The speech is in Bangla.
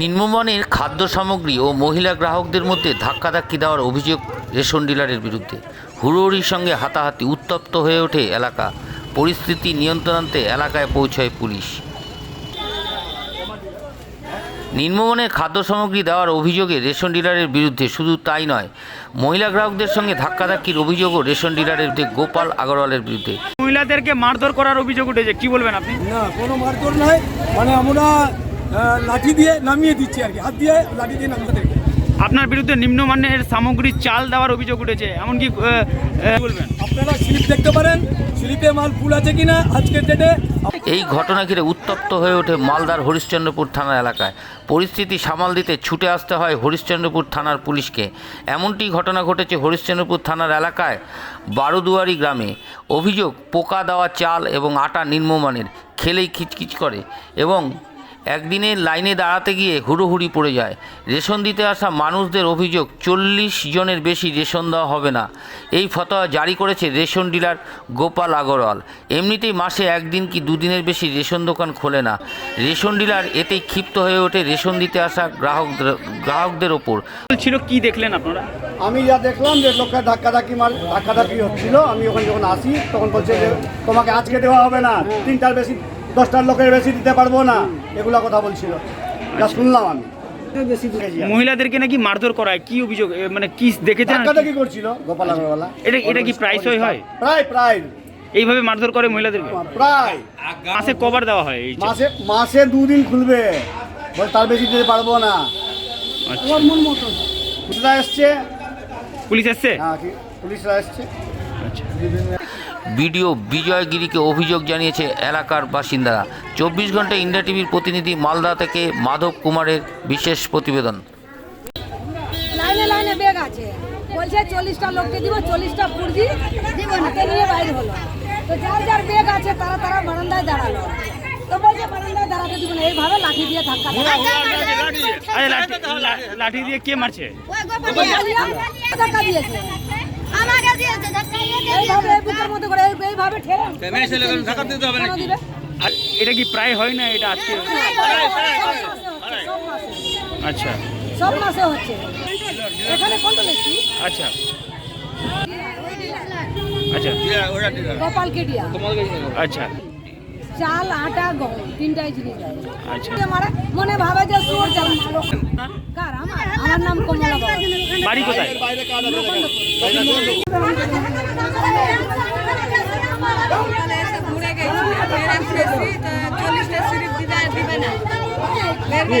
নিম্নমানের খাদ্য সামগ্রী ও মহিলা গ্রাহকদের মধ্যে ধাক্কাধাক্কি দেওয়ার অভিযোগ রেশন ডিলারের বিরুদ্ধে। হুড়োহুড়ির সঙ্গে হাতাহাতি উত্তপ্ত হয়ে ওঠে এলাকা। পরিস্থিতি নিয়ন্ত্রণান্তে এলাকায় পৌঁছায় পুলিশ। নিম্নমানের খাদ্য সামগ্রী দেওয়ার অভিযোগে রেশন ডিলারের বিরুদ্ধে শুধু তাই নয় মহিলা গ্রাহকদের সঙ্গে ধাক্কাধাক্কির অভিযোগও রেশন ডিলারের বিরুদ্ধে গোপাল আগরওয়ালের বিরুদ্ধে। মহিলাদেরকে মারধর করার অভিযোগ উঠেছে কি বলবেন আপনি? না কোনো মারধর নয় মানে আমরা লাঠি দিয়ে নামিয়ে দিচ্ছি আর কি। হাত দিয়ে লাঠি দিয়ে নামিয়ে দিচ্ছি আপনার বিরুদ্ধে নিম্নমানের সামগ্রী চাল দেওয়ার অভিযোগ উঠেছে এমনকি বলবেন? আপনারা স্লিপ দেখতে পারেন স্লিপে মাল ফুল আছে কিনা আজকের ডেটে এই ঘটনা ঘিরে উত্তপ্ত হয়ে ওঠে মালদার হরিশ্চন্দ্রপুর থানা এলাকায়। পরিস্থিতি সামাল দিতে ছুটে আসতে হয় হরিশ্চন্দ্রপুর থানার পুলিশকে। এমনটি ঘটনা ঘটেছে হরিশ্চন্দ্রপুর থানার এলাকায় বারোদুয়ারি গ্রামে। অভিযোগ পোকা দেওয়া চাল এবং আটা নিম্নমানের খেলেই খিচখিচ করে এবং একদিনে লাইনে দাঁড়াতে গিয়ে হুড়োহুড়ি পড়ে যায়। রেশন দিতে আসা মানুষদের অভিযোগ চল্লিশ জনের বেশি রেশন দেওয়া হবে না। এই ফতোয়া জারি করেছে রেশন ডিলার গোপাল আগরওয়াল। এমনিতেই মাসে একদিন কি দুদিনের বেশি রেশন দোকান খোলে না। রেশন ডিলার এতেই ক্ষিপ্ত হয়ে ওঠে রেশন দিতে আসা গ্রাহকদের গ্রাহকদের ওপর। ছিল কি দেখলেন আপনারা? আমি যা দেখলাম যে লোকটা ধাক্কাধাক্কি মার ধাক্কাধাক্কি হচ্ছিল। আমি ওখানে যখন আসি তখন বলছে যে তোমাকে আজকে দেওয়া হবে না। তিনটার বেশি দশটার লোকের বেশি দিতে পারব না। এগুলো কথা বলছিল। যা শুনলাম আমি। মহিলাদেরকে নাকি মারধর করা হয় কি অভিযোগ? মানে কি দেখেছেন কি? করছিল গোপাল আগরওয়ালা। এটা এটা কি প্রায়শই হয়? প্রায় প্রায়। এইভাবে মারধর করে মহিলাদেরকে? প্রায়। মাসে কবার দেওয়া হয় এই মাসে মাসে দুদিন খুলবে। বল তার বেশি দিতে পারব না। আচ্ছা। পুলিশরা এসছে। পুলিশ এসছে? হ্যাঁ পুলিশরা এসছে। আচ্ছা। বিডিও বিজয় গিরিকে অভিযোগ জানিয়েছে এলাকার বাসিন্দারা চব্বিশ ঘণ্টা ইন্ডিয়া টিভির প্রতিনিধি মালদা থেকে মাধব কুমারের বিশেষ প্রতিবেদন লাইনে লাইনে ব্যাগ আছে বলছে চল্লিশটা লোককে দিব চল্লিশটা পুরজি দিব হাতে নিয়ে বাইরে হলো তো যার যার ব্যাগ আছে তারা তারা বারান্দায় দাঁড়াল তো বলছে বারান্দায় দাঁড়াতে দিব না এইভাবে লাঠি দিয়ে ধাক্কা লাঠি দিয়ে কে মারছে ধাক্কা দিয়েছে এটা কি প্রায় হয় না এটা আজকে? আচ্ছা। সব মাসে হচ্ছে। এখানে কত লেখি আচ্ছা। আচ্ছা। আচ্ছা। চাল আটা গম তিনটাই জিনিস আচ্ছা। মারা মনে ভাবে যে সুর যাবে কার? আমার? আমার নাম কমলা বাড়ি কোথায়? নেমে